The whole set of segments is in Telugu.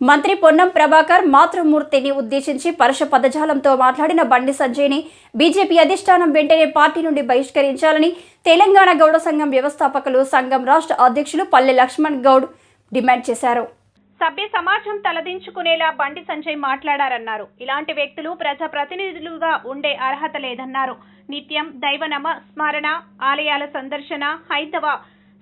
మంత్రి పొన్నం ప్రభాకర్ మాతృమూర్తిని ఉద్దేశించి పరుష పదజాలంతో మాట్లాడిన బండి సంజయ్ని బీజేపీ అధిష్టానం వెంటనే పార్టీ నుండి బహిష్కరించాలని తెలంగాణ గౌడ సంఘం వ్యవస్థాపకులు సంఘం రాష్ట్ర అధ్యక్షులు పల్లె లక్ష్మణ్ గౌడ్ డిమాండ్ చేశారు. సభ్య సమాజం తలదించుకునేలా బండి సంజయ్ మాట్లాడారన్నారు. ఇలాంటి వ్యక్తులు ప్రజా ప్రతినిధులుగా ఉండే అర్హత లేదన్నారు. నిత్యం దైవనమ స్మరణ ఆలయాల సందర్శన హైందవ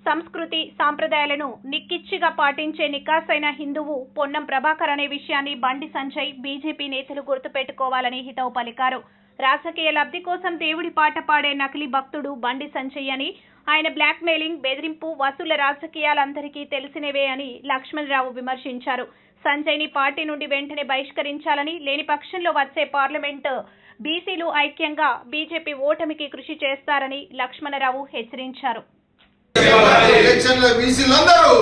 సంస్కృతి సాంప్రదాయాలను నిక్కిచ్చిగా పాటించే నికాసైన హిందువు పొన్నం ప్రభాకర్ అనే విషయాన్ని బండి సంజయ్ బీజేపీ నేతలు గుర్తుపెట్టుకోవాలని హితవు పలికారు. రాజకీయ లబ్ధి కోసం దేవుడి పాట పాడే నకిలీ భక్తుడు బండి సంజయ్ అని ఆయన బ్లాక్ మెయిలింగ్ బెదిరింపు వసూల రాజకీయాలందరికీ తెలిసినవే అని లక్ష్మణరావు విమర్శించారు. సంజయ్ని పార్టీ నుండి వెంటనే బహిష్కరించాలని లేని పక్షంలో వచ్చే పార్లమెంట్ బీసీలు ఐక్యంగా బీజేపీ ఓటమికి కృషి చేస్తారని లక్ష్మణరావు హెచ్చరించారు. ఎలక్షన్ల బీసీలందరూ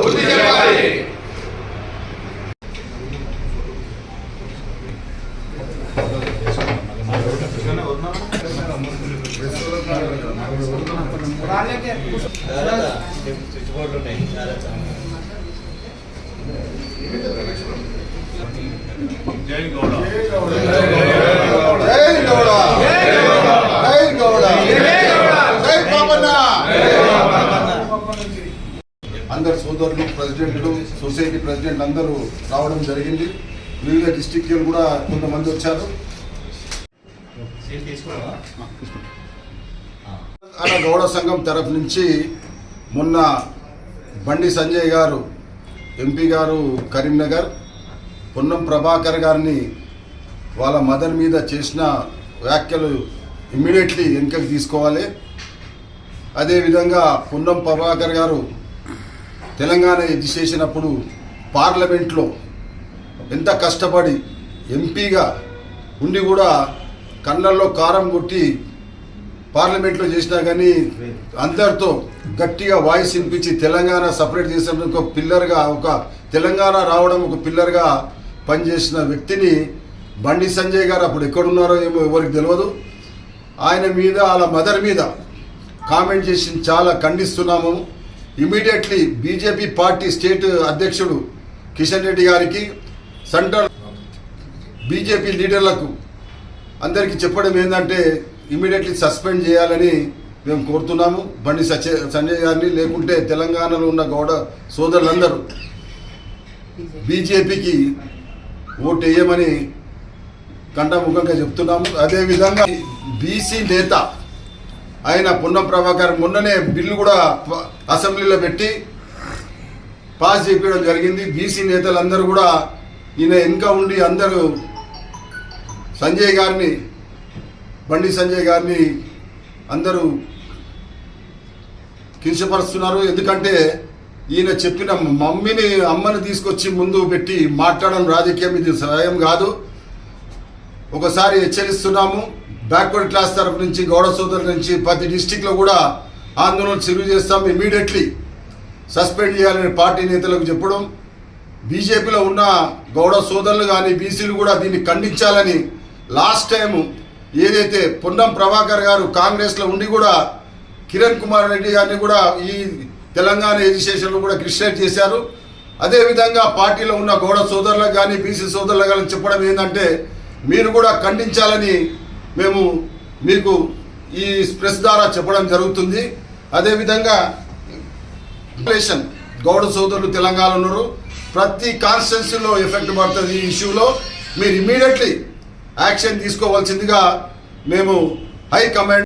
జై గౌడ జై గౌడ జై పాపన్న అందరు సోదరులు ప్రెసిడెంట్లు సొసైటీ ప్రెసిడెంట్ అందరూ రావడం జరిగింది. వివిధ డిస్టిక్లు కూడా కొంతమంది వచ్చారు. అలా గౌడ సంఘం తరఫు నుంచి మొన్న బండి సంజయ్ గారు ఎంపీ గారు కరీంనగర్ పొన్నం ప్రభాకర్ గారిని వాళ్ళ మదర్ మీద చేసిన వ్యాఖ్యలు ఇమ్మీడియట్లీ వెనుకకు తీసుకోవాలి. అదేవిధంగా పొన్నం ప్రభాకర్ గారు తెలంగాణ ఇది చేసినప్పుడు పార్లమెంట్లో ఎంత కష్టపడి ఎంపీగా ఉండి కూడా కళ్ళల్లో కారం కొట్టి పార్లమెంట్లో చేసినా కానీ అందరితో గట్టిగా వాయిస్ వినిపించి తెలంగాణ సపరేట్ చేసినందుకు ఒక పిల్లర్గా ఒక తెలంగాణ రావడం ఒక పిల్లర్గా పనిచేసిన వ్యక్తిని బండి సంజయ్ గారు అప్పుడు ఎక్కడున్నారో ఏమో ఎవరికి తెలియదు. ఆయన మీద వాళ్ళ మదర్ మీద కామెంట్ చేసి చాలా ఖండిస్తున్నాము. ఇమీడియట్లీ బీజేపీ పార్టీ స్టేట్ అధ్యక్షుడు కిషన్ రెడ్డి గారికి సెంట్రల్ బీజేపీ లీడర్లకు అందరికీ చెప్పడం ఏంటంటే ఇమీడియట్లీ సస్పెండ్ చేయాలని మేము కోరుతున్నాము. బండి సచే సంజయ్ గారిని లేకుంటే తెలంగాణలో ఉన్న గౌడ సోదరులందరూ బీజేపీకి ఓటు వేయమని కంటాముఖంగా చెప్తున్నాము. అదేవిధంగా బీసీ నేత ఆయన పొన్నం ప్రభాకర్ మొన్ననే బిల్లు కూడా అసెంబ్లీలో పెట్టి పాస్ చేయడం జరిగింది. బీసీ నేతలందరూ కూడా ఈయన వెనుక ఉండి అందరూ సంజయ్ గారిని బండి సంజయ్ గారిని అందరూ కించపరుస్తున్నారు. ఎందుకంటే ఈయన చెప్పిన మమ్మీని అమ్మని తీసుకొచ్చి ముందు పెట్టి మాట్లాడడం రాజకీయం ఇది సహాయం కాదు. ఒకసారి హెచ్చరిస్తున్నాము. బ్యాక్వర్డ్ క్లాస్ తరఫు నుంచి గౌడ సోదరుల నుంచి ప్రతి డిస్టిక్లో కూడా ఆందోళన చెరువు చేస్తాం. ఇమీడియట్లీ సస్పెండ్ చేయాలని పార్టీ నేతలకు చెప్పడం బీజేపీలో ఉన్న గౌడ సోదరులు కానీ బీసీలు కూడా దీన్ని ఖండించాలని లాస్ట్ టైం ఏదైతే పొన్నం ప్రభాకర్ గారు కాంగ్రెస్లో ఉండి కూడా కిరణ్ కుమార్ రెడ్డి గారిని కూడా ఈ తెలంగాణ ఎడ్యుకేషన్లో కూడా క్రిస్టియన్ చేశారు. అదేవిధంగా పార్టీలో ఉన్న గౌడ సోదరులకు కానీ బీసీ సోదరులకు కానీ చెప్పడం ఏంటంటే మీరు కూడా ఖండించాలని మేము మీకు ఈ ప్రెస్ ద్వారా చెప్పడం జరుగుతుంది. అదేవిధంగా పాపులేషన్ గౌడ సోదరులు తెలంగాణ ఉన్నారు. ప్రతి కాన్స్టిట్యున్సీలో ఎఫెక్ట్ పడుతుంది ఈ ఇష్యూలో. మీరు ఇమీడియట్లీ యాక్షన్ తీసుకోవాల్సిందిగా మేము హై కమాండ్